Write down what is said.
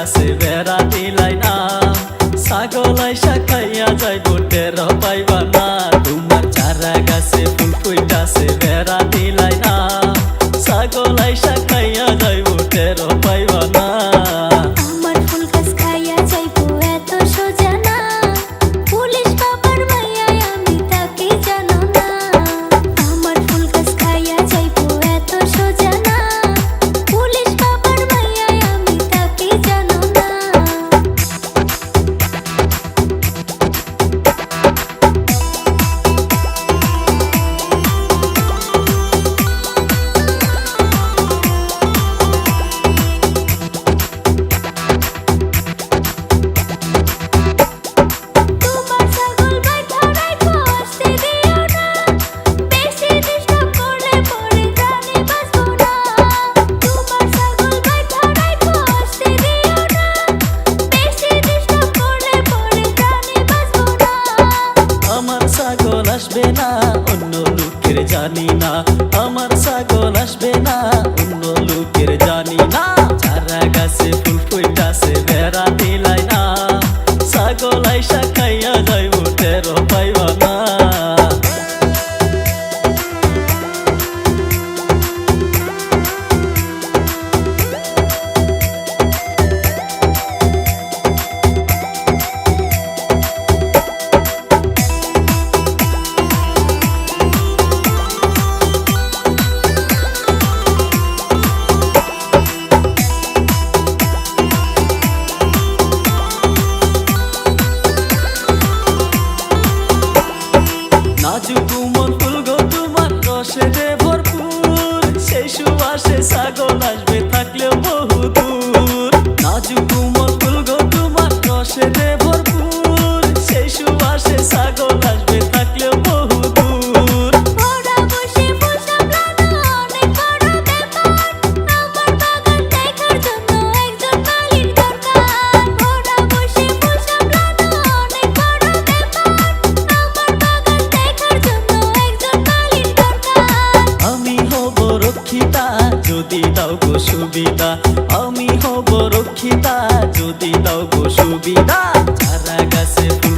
গাছে বেড়া দিলাই না। ছাগলাই শাখাইয়া যাইব টের পাইবা না। তোমার চারা গাছে ফুল ফুইটাছে, বেড়া দিলাই না। ছাগলাই শাখাইয়া যাইব টের পাইবা না। জানি না আমার ছাগল আসবে না অন্য লোকের জানি না চারা গাছে ফুল সুবাসে ভরপুর সেই সুবাসে দাও গো সুবিধা। আমি হব রক্ষিতা যদি দাও গো সুবিধা। চারা গাছে ফুল